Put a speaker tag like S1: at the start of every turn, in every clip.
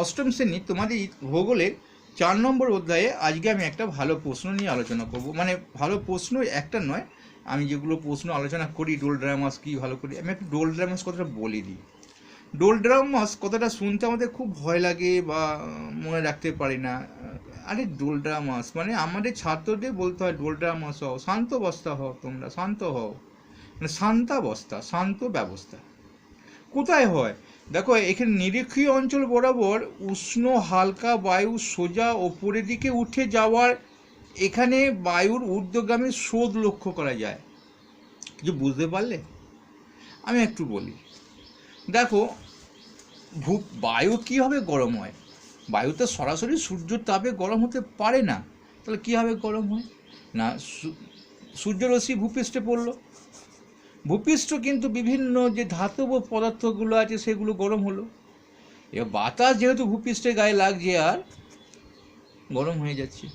S1: অষ্টম শ্রেণি তোমাদের ভূগোলের চার নম্বর অধ্যায়ে আজকে আমি একটা ভালো প্রশ্ন নিয়ে আলোচনা করব। মানে ভালো প্রশ্ন একটা নয়, আমি যেগুলো প্রশ্ন আলোচনা করি ডোল ড্রামাস কী ভালো করি, আমি একটু ডোল ড্রামাস কথাটা বলে দিই। ডোল ড্রামাস কথাটা শুনতে আমাদের খুব ভয় লাগে বা মনে রাখতে পারি না। আরে ডোল ড্রামাস মানে আমাদের ছাত্রদের বলতে হয় ডোল ড্রামাস হও, শান্ত অবস্থা হও তোমরা, শান্ত হও। মানে শান্তাবস্থা, শান্ত ব্যবস্থা। কোথায় হয়? দেখো, এখানে নিরক্ষীয় অঞ্চল বরাবর উষ্ণ, হালকা বায়ু সোজা ওপরের দিকে উঠে যাওয়ার এখানে বায়ুর ঊর্ধ্বগামী স্রোত লক্ষ্য করা যায়। কিছু বুঝতে পারলে? আমি একটু বলি। দেখো, ভূ, বায়ু কীভাবে গরম হয়? বায়ু তো সরাসরি সূর্যের তাপে গরম হতে পারে না। তাহলে কীভাবে গরম হয়? না সূর্যরশ্মি ভূপৃষ্ঠে পড়ল। ভূপৃষ্ঠ কিন্তু বিভিন্ন যে ধাতব পদার্থগুলো আছে, সেগুলো গরম হলো। এবার বাতাস যেহেতু ভূপৃষ্ঠের গায়ে লাগছে আর গরম হয়ে যাচ্ছে,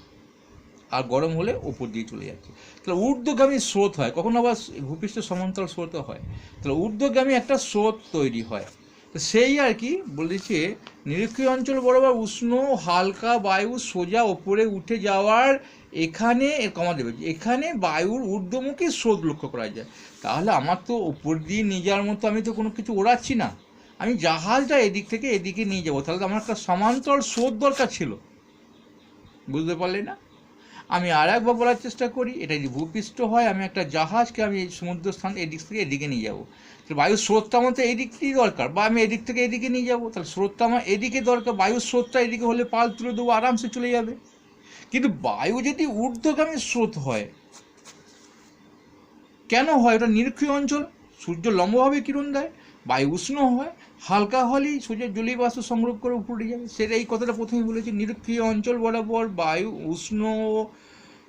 S1: আর গরম হলে ওপর দিয়ে চলে যাচ্ছে। তাহলে ঊর্ধ্বগামী স্রোত হয়, কখনো আবার ভূপৃষ্ঠ সমান্তরাল স্রোতও হয়। তাহলে ঊর্ধ্বগামী একটা স্রোত তৈরি হয়। তো সেই আর কি বলেছে নিরক্ষীয় অঞ্চল বরাবর উষ্ণ, হালকা বায়ু সোজা ওপরে উঠে যাওয়ার এখানে কমা দেবে। এখানে বায়ুর ঊর্ধ্বমুখী স্রোত লক্ষ্য করা যায়। তাহলে আমার তো ওপর দিয়ে নিয়ে যাওয়ার মতো আমি তো কোনো কিছু ওড়াচ্ছি না। আমি জাহাজটা এদিক থেকে এদিকে নিয়ে যাব। তাহলে তো আমার একটা সমান্তর স্রোত দরকার ছিল। বুঝতে পারলে না? আমি আর একবার বলার চেষ্টা করি এটা যদি ভূপৃষ্ঠ হয়, আমি একটা জাহাজকে আমি এই সমুদ্র স্থান এদিক থেকে এদিকে নিয়ে যাব। বায়ুর স্রোতটা আমার তো এদিক থেকেই দরকার, বা আমি এদিক থেকে এদিকে নিয়ে যাব, তাহলে স্রোতটা আমার এদিকে দরকার, বায়ুর স্রোতটা এদিকে হলে পাল তুলে দেবো, আরামসে চলে যাবে। কিন্তু বায়ু যদি ঊর্ধ্বগামী স্রোত হয়, কেন হয়? ওটা নিরক্ষীয় অঞ্চল, সূর্য লম্বভাবে কিরণ দেয় বায়ু উষ্ণ হয়, হালকা হলেই সূর্যের জলীয় বাষ্প সংগ্রহ করে উপরে যাবে। সেটা এই কথাটা প্রথমে বলেছি, নিরক্ষীয় অঞ্চল বরাবর বায়ু উষ্ণ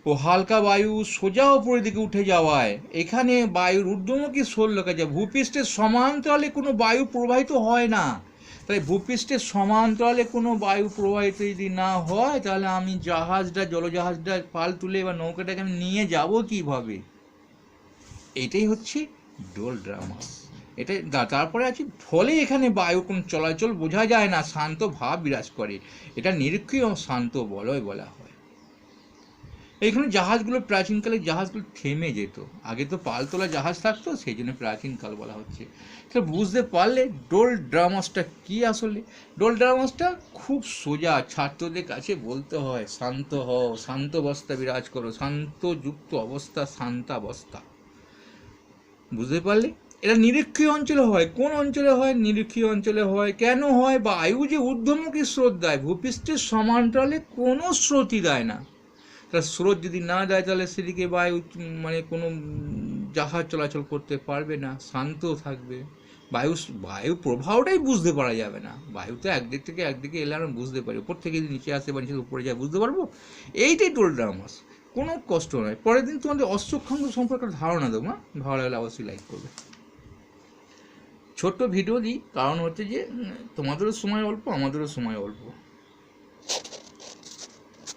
S1: ও হালকা বায়ু সোজা উপরের দিকে উঠে যাওয়ায়, এখানে বায়ুর ঊর্ধ্বমুখী লেখা যায় ভূপৃষ্ঠের সমান্তরালে কোনো বায়ু প্রবাহিত হয় না। তাই ভূপৃষ্ঠের সমান্তরালে কোনো বায়ু প্রবাহিত যদি না হয়, তাহলে আমি জাহাজটা, জলজাহাজটা, পাল তুলে বা নৌকাটাকে আমি নিয়ে যাব কীভাবে? এটাই হচ্ছে ডোল ড্রামাস এটা তারপরে আছে, ফলে এখানে বায়ু কোন চলাচল বোঝা যায় না, শান্ত ভাব বিরাজ করে। এটা নিরীক্ষীয় শান্ত বলয় বলা হয়। এইখানে জাহাজগুলো, প্রাচীনকালে জাহাজগুলো থেমে যেত। আগে তো পালতোলা জাহাজ থাকতো সেই জন্য প্রাচীনকাল বলা হচ্ছে। তো বুঝতে পারলে ডোল ড্রামাসটা কি আসলে? ডোল ড্রামাসটা খুব সোজা, ছাত্রদের কাছে বলতে হয়, শান্ত হও, শান্ত অবস্থা বিরাজ করো, শান্তযুক্ত অবস্থা, শান্তাবস্থা। বুঝতে পারলে? এটা নিরীক্ষীয় অঞ্চলে হয়। কোন অঞ্চলে হয়? নিরীক্ষীয় অঞ্চলে হয়। কেন হয়? বায়ু যে ঊর্ধ্বমুখী স্রোত দেয়, ভূপৃষ্ঠের সমান্তরালে কোনো স্রোতই দেয় না। তার স্রোত যদি না দেয়, তাহলে সেদিকে বায়ু মানে কোনো জাহাজ চলাচল করতে পারবে না, শান্ত থাকবে। বায়ু বায়ু প্রবাহটাই বুঝতে পারা যাবে না। বায়ু তো একদিক থেকে একদিকে এলে আমরা বুঝতে পারি। উপর থেকে যদি নিচে আসে, বা নিচে উপরে যায়, বুঝতে পারব? এইটাই টোল ড্রামাস কোনো কষ্ট নয়। পরের দিন তোমাদের অশ্বক্ষাঙ্গ সম্পর্কে ধারণা দেবো হ্যাঁ ভালো লাগলে অবশ্যই লাইক করবে। ছোট্ট ভিডিও দিই কারণ হচ্ছে যে তোমাদেরও সময় অল্প আমাদেরও সময় অল্প।